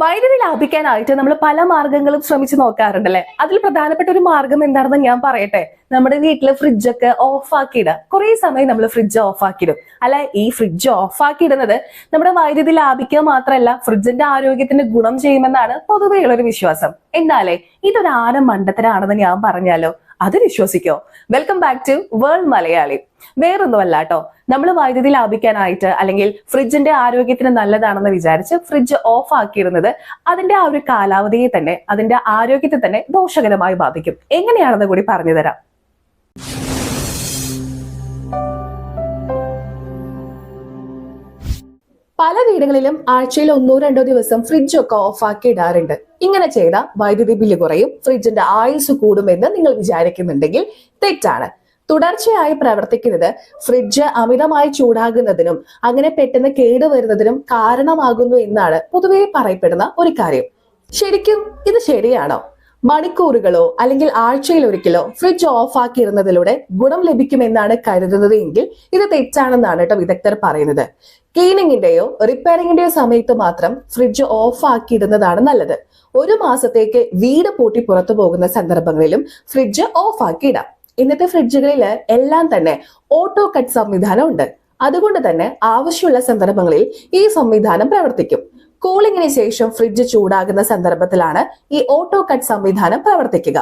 വൈദ്യുതി ലാഭിക്കാനായിട്ട് നമ്മൾ പല മാർഗങ്ങളും ശ്രമിച്ചു നോക്കാറുണ്ടല്ലേ? അതിൽ പ്രധാനപ്പെട്ട ഒരു മാർഗം എന്താണെന്ന് ഞാൻ പറയട്ടെ. നമ്മുടെ വീട്ടിലെ ഫ്രിഡ്ജൊക്കെ ഓഫാക്കിയിടുക കുറെ സമയം നമ്മൾ ഫ്രിഡ്ജ് ഓഫാക്കിയിടും. അല്ല ഈ ഫ്രിഡ്ജ് ഓഫാക്കിയിടുന്നത് നമ്മുടെ വൈദ്യുതി ലാഭിക്കുക മാത്രമല്ല ഫ്രിഡ്ജിന്റെ ആരോഗ്യത്തിന് ഗുണം ചെയ്യുമെന്നാണ് പൊതുവെയുള്ളൊരു വിശ്വാസം. എന്നാലേ ഇതൊരു ആന മണ്ടത്തരാണെന്ന് ഞാൻ പറഞ്ഞാലോ? അത് വിശ്വസിക്കോ welcome back to world Malayali. വേറൊന്നുമല്ല കേട്ടോ നമ്മൾ വൈദ്യുതി ലാഭിക്കാനായിട്ട് അല്ലെങ്കിൽ ഫ്രിഡ്ജിന്റെ ആരോഗ്യത്തിന് നല്ലതാണെന്ന് വിചാരിച്ച് ഫ്രിഡ്ജ് ഓഫ് ആക്കിയിരുന്നത് അതിന്റെ ആ ഒരു കാലാവധിയെ തന്നെ അതിന്റെ ആരോഗ്യത്തെ തന്നെ ദോഷകരമായി ബാധിക്കും. എങ്ങനെയാണെന്ന് കൂടി പറഞ്ഞു തരാം പല വീടുകളിലും ആഴ്ചയിൽ ഒന്നോ രണ്ടോ ദിവസം ഫ്രിഡ്ജ് ഒക്കെ ഓഫ് ആക്കി ഇടാറുണ്ട്. ഇങ്ങനെ ചെയ്ത വൈദ്യുതി ബില്ല് കുറയും ഫ്രിഡ്ജിന്റെ ആയുസ് കൂടുമെന്ന് നിങ്ങൾ വിചാരിക്കുന്നുണ്ടെങ്കിൽ തെറ്റാണ്. തുടർച്ചയായി പ്രവർത്തിക്കുന്നത് ഫ്രിഡ്ജ് അമിതമായി ചൂടാകുന്നതിനും അങ്ങനെ പെട്ടെന്ന് കേടുവരുന്നതിനും കാരണമാകുന്നു എന്നാണ് പൊതുവെ പറയപ്പെടുന്ന ഒരു കാര്യം. ശരിക്കും ഇത് ശരിയാണോ? മണിക്കൂറുകളോ അല്ലെങ്കിൽ ആഴ്ചയിൽ ഒരിക്കലോ ഫ്രിഡ്ജ് ഓഫ് ആക്കിയിരുന്നതിലൂടെ ഗുണം ലഭിക്കുമെന്നാണ് കരുതുന്നത് എങ്കിൽ ഇത് തെറ്റാണെന്നാണ് കേട്ടോ വിദഗ്ധർ പറയുന്നത്. ക്ലീനിങ്ങിന്റെയോ റിപ്പയറിങ്ങിന്റെയോ സമയത്ത് മാത്രം ഫ്രിഡ്ജ് ഓഫ് ആക്കിയിടുന്നതാണ് നല്ലത്. ഒരു മാസത്തേക്ക് വീട് പൂട്ടി പുറത്തു പോകുന്ന സന്ദർഭങ്ങളിലും ഫ്രിഡ്ജ് ഓഫ് ആക്കിയിടാം ഇന്നത്തെ ഫ്രിഡ്ജുകളിൽ എല്ലാം തന്നെ ഓട്ടോ കട്ട് സംവിധാനം ഉണ്ട്. അതുകൊണ്ട് തന്നെ ആവശ്യമുള്ള സന്ദർഭങ്ങളിൽ ഈ സംവിധാനം പ്രവർത്തിക്കും. കൂളിംഗിന് ശേഷം ഫ്രിഡ്ജ് ചൂടാകുന്ന സന്ദർഭത്തിലാണ് ഈ ഓട്ടോ കട്ട് സംവിധാനം പ്രവർത്തിക്കുക.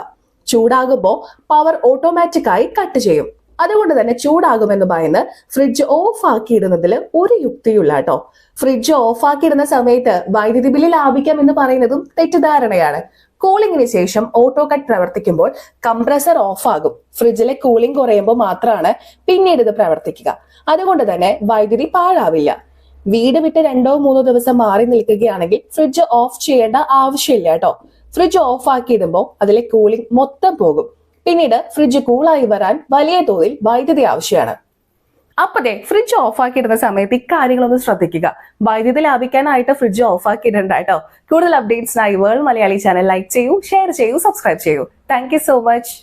ചൂടാകുമ്പോൾ പവർ ഓട്ടോമാറ്റിക്കായി കട്ട് ചെയ്യും. അതുകൊണ്ട് തന്നെ ചൂടാകുമെന്ന് പറയുന്ന ഫ്രിഡ്ജ് ഓഫ് ആക്കിയിടുന്നതിൽ ഒരു യുക്തിയുള്ള കേട്ടോ. ഫ്രിഡ്ജ് ഓഫ് ആക്കിയിടുന്ന സമയത്ത് വൈദ്യുതി ബില്ല് ലാഭിക്കാം എന്ന് പറയുന്നതും തെറ്റിദ്ധാരണയാണ്. കൂളിംഗിന് ശേഷം ഓട്ടോ കട്ട് പ്രവർത്തിക്കുമ്പോൾ കംപ്രസർ ഓഫ് ആകും. ഫ്രിഡ്ജിലെ കൂളിംഗ് കുറയുമ്പോൾ മാത്രമാണ് പിന്നീട് ഇത് പ്രവർത്തിക്കുക. അതുകൊണ്ട് തന്നെ വൈദ്യുതി പാഴാവില്ല. വീട് വിട്ട് രണ്ടോ മൂന്നോ ദിവസം മാറി നിൽക്കുകയാണെങ്കിൽ ഫ്രിഡ്ജ് ഓഫ് ചെയ്യേണ്ട ആവശ്യമില്ല കേട്ടോ. ഫ്രിഡ്ജ് ഓഫ് ആക്കിയിടുമ്പോൾ അതിലെ കൂളിംഗ് മൊത്തം പോകും. പിന്നീട് ഫ്രിഡ്ജ് കൂളായി വരാൻ വലിയ തോതിൽ വൈദ്യുതി ആവശ്യമാണ്. അപ്പതേ ഫ്രിഡ്ജ് ഓഫ് ആക്കിയിടുന്ന സമയത്ത് ഇക്കാര്യങ്ങളൊന്ന് ശ്രദ്ധിക്കുക. വൈദ്യുതി ലാഭിക്കാനായിട്ട് ഫ്രിഡ്ജ് ഓഫ് ആക്കിയിടണ്ട കേട്ടോ. കൂടുതൽ അപ്ഡേറ്റ്സിനായി വേൾഡ് മലയാളി ചാനൽ ലൈക്ക് ചെയ്യൂ ഷെയർ ചെയ്യൂ സബ്സ്ക്രൈബ് ചെയ്യൂ. Thank so much